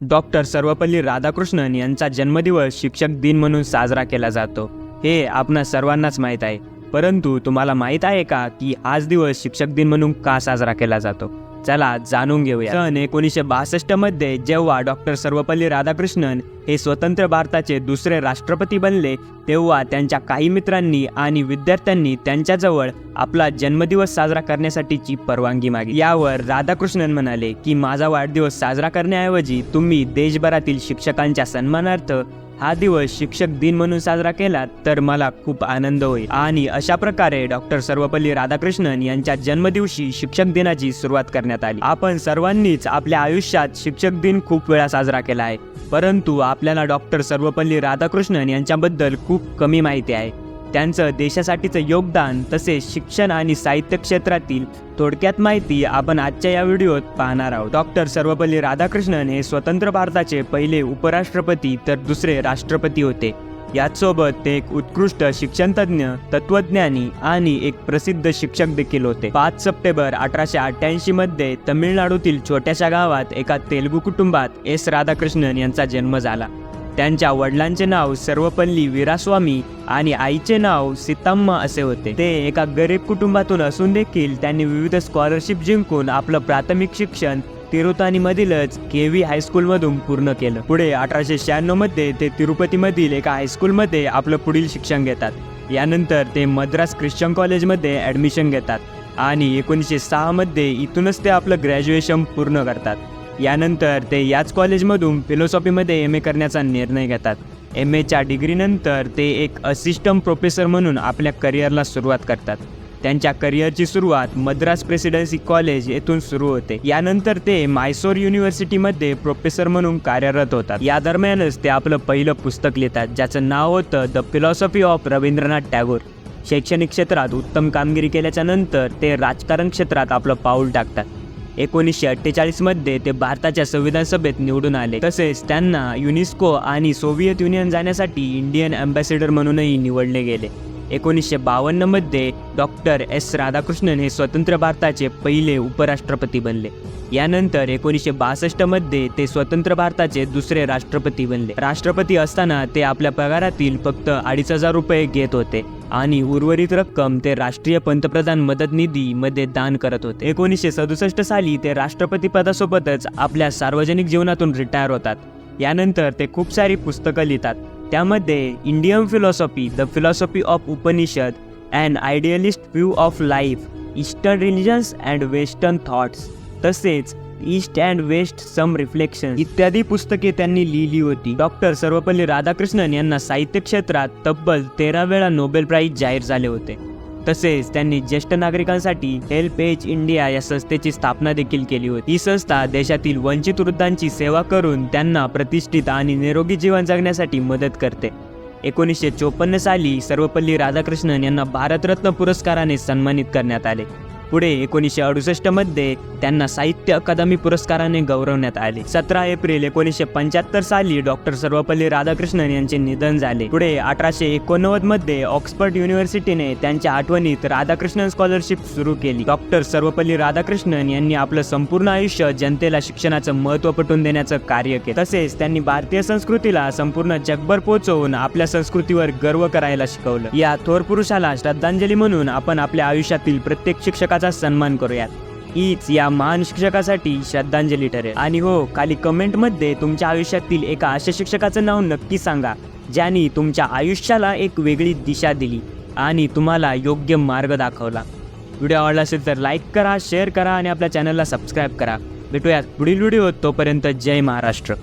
Doctor Sarvepalli Radhakrishnan यांचा जन्मदिवस शिक्षक दिन म्हणून साजरा केला जातो. हे आपणा सर्वांनाच माहीत आहे. परंतु तुम्हाला माहीत आहे का की आज दिवस शिक्षक दिन म्हणून का साजरा केला जातो? चला जाणून घेऊया. सन एकोणीसशे बासष्टमध्ये जेव्हा डॉक्टर सर्वपल्ली राधाकृष्णन हे स्वतंत्र भारताचे दुसरे राष्ट्रपती बनले तेव्हा त्यांच्या काही मित्रांनी आणि विद्यार्थ्यांनी त्यांच्याजवळ आपला जन्मदिवस साजरा करण्यासाठीची परवानगी मागली यावर राधाकृष्णन म्हणाले की माझा वाढदिवस साजरा करण्याऐवजी तुम्ही देशभरातील शिक्षकांच्या सन्मानार्थ हा दिवस शिक्षक दिन म्हणून साजरा केला तर मला खूप आनंद होईल. आणि अशा प्रकारे डॉक्टर सर्वपल्ली राधाकृष्णन यांच्या जन्मदिवशी शिक्षक दिनाची सुरुवात करण्यात आली. आपण सर्वांनीच आपल्या आयुष्यात शिक्षक दिन खूप वेळा साजरा केला आहे. परंतु आपल्याला डॉक्टर सर्वपल्ली राधाकृष्णन यांच्याबद्दल खूप कमी माहिती आहे. त्यांचं देशासाठीचं योगदान तसेच शिक्षण आणि साहित्य क्षेत्रातील थोडक्यात माहिती आपण आजच्या या व्हिडिओत पाहणार आहोत. डॉक्टर सर्वपल्ली राधाकृष्णन हे स्वतंत्र भारताचे पहिले उपराष्ट्रपती तर दुसरे राष्ट्रपती होते. याचसोबत ते एक उत्कृष्ट शिक्षणतज्ञ तत्वज्ञानी आणि एक प्रसिद्ध शिक्षक देखील होते. पाच सप्टेंबर अठराशे अठ्ठ्याऐंशी मध्ये तमिळनाडूतील छोट्याशा गावात एका तेलुगू कुटुंबात एस राधाकृष्णन यांचा जन्म झाला. त्यांच्या वडिलांचे नाव सर्वपल्ली वीरास्वामी आणि आईचे नाव सीताम्मा असे होते. ते एका गरीब कुटुंबातून असून देखील त्यांनी विविध स्कॉलरशिप जिंकून आपलं प्राथमिक शिक्षण तिरुतानी मधीलच के व्ही हायस्कूलमधून पूर्ण केलं. पुढे अठराशे शहाण्णवमध्ये ते तिरुपतीमधील एका हायस्कूलमध्ये आपलं पुढील शिक्षण घेतात. यानंतर ते मद्रास ख्रिश्चन कॉलेजमध्ये ॲडमिशन घेतात आणि एकोणीसशे सहामध्ये इथूनच ते आपलं ग्रॅज्युएशन पूर्ण करतात. यानंतर ते याच कॉलेजमधून फिलॉसॉफीमध्ये एम ए करण्याचा निर्णय घेतात. एम एच्या डिग्रीनंतर ते एक असिस्टंट प्रोफेसर म्हणून आपल्या करिअरला सुरुवात करतात. त्यांच्या करिअरची सुरुवात मद्रास प्रेसिडेन्सी कॉलेज येथून सुरू होते. यानंतर ते मायसोर युनिव्हर्सिटीमध्ये प्रोफेसर म्हणून कार्यरत होतात. या दरम्यानच ते आपलं पहिलं पुस्तक लिहितात ज्याचं नाव होतं the philosophy of Rabindranath Tagore. शैक्षणिक क्षेत्रात उत्तम कामगिरी केल्याच्यानंतर ते राजकारण क्षेत्रात आपलं पाऊल टाकतात. एकोणीसशे अठ्ठेचाळीसमध्ये ते भारताच्या संविधान सभेत निवडून आले. तसेच त्यांना युनेस्को आणि सोव्हिएत युनियन जाण्यासाठी इंडियन अँबॅसेडर म्हणूनही निवडले गेले. एकोणीसशे बावन्नमध्ये डॉक्टर एस राधाकृष्णन हे स्वतंत्र भारताचे पहिले उपराष्ट्रपती बनले. यानंतर एकोणीसशे बासष्टमध्ये ते स्वतंत्र भारताचे दुसरे राष्ट्रपती बनले. राष्ट्रपती असताना ते आपल्या पगारातील फक्त अडीच हजार रुपये घेत होते. आणि उर्वरित रक्कम ते राष्ट्रीय पंतप्रधान मदत निधी मध्ये दान करत होते. एकोणीसशे सदुसष्ट साली ते राष्ट्रपती पदासोबतच आपल्या सार्वजनिक जीवनातून रिटायर होतात. यानंतर ते खूप सारी पुस्तकं लिहितात. त्यामध्ये Indian philosophy the philosophy of Upanishad and idealist view of life eastern religions and western thoughts तसेच east and west some reflection इत्यादी पुस्तके त्यांनी लिहिली होती. डॉक्टर सर्वपल्ली राधाकृष्णन यांना साहित्य क्षेत्रात तब्बल तेरा वेळा नोबेल प्राईज जाहीर झाले होते. तसेच त्यांनी ज्येष्ठ नागरिकांसाठी हेल्प एज इंडिया या संस्थेची स्थापना देखील केली होती. ही संस्था देशातील वंचित वृद्धांची सेवा करून त्यांना प्रतिष्ठित आणि निरोगी जीवन जगण्यासाठी मदत करते. एकोणीसशे चोपन्न साली सर्वपल्ली राधाकृष्णन यांना भारतरत्न पुरस्काराने सन्मानित करण्यात आले. पुढे एकोणीसशे अडुसष्टमध्ये त्यांना साहित्य अकादमी पुरस्काराने गौरवण्यात आले. सतरा एप्रिल एकोणीसशे पंच्याहत्तर साली डॉक्टर सर्वपल्ली राधाकृष्णन यांचे निधन झाले. पुढे अठराशे एकोणनव्वदमध्ये ऑक्सफर्ड युनिव्हर्सिटीने त्यांच्या आठवणीत राधाकृष्णन स्कॉलरशिप सुरू केली. डॉक्टर सर्वपल्ली राधाकृष्णन यांनी आपलं संपूर्ण आयुष्य जनतेला शिक्षणाचं महत्त्व पटवून देण्याचं कार्य केलं. तसेच त्यांनी भारतीय संस्कृतीला संपूर्ण जगभर पोहोचवून आपल्या संस्कृतीवर गर्व करायला शिकवलं. या थोर पुरुषाला श्रद्धांजली म्हणून आपण आपल्या आयुष्यातील प्रत्येक शिक्षकाचा सन्मान करूयात. हीच या महान शिक्षकासाठी श्रद्धांजली ठरेल. आणि हो खाली कमेंटमध्ये तुमच्या आयुष्यातील एका अशा शिक्षकाचं नाव नक्की सांगा ज्यांनी तुमच्या आयुष्याला एक वेगळी दिशा दिली आणि तुम्हाला योग्य मार्ग दाखवला. व्हिडिओ आवडला असेल तर लाईक करा शेअर करा आणि आपल्या चॅनलला सबस्क्राईब करा. भेटूयात पुढील व्हिडिओ तोपर्यंत जय महाराष्ट्र.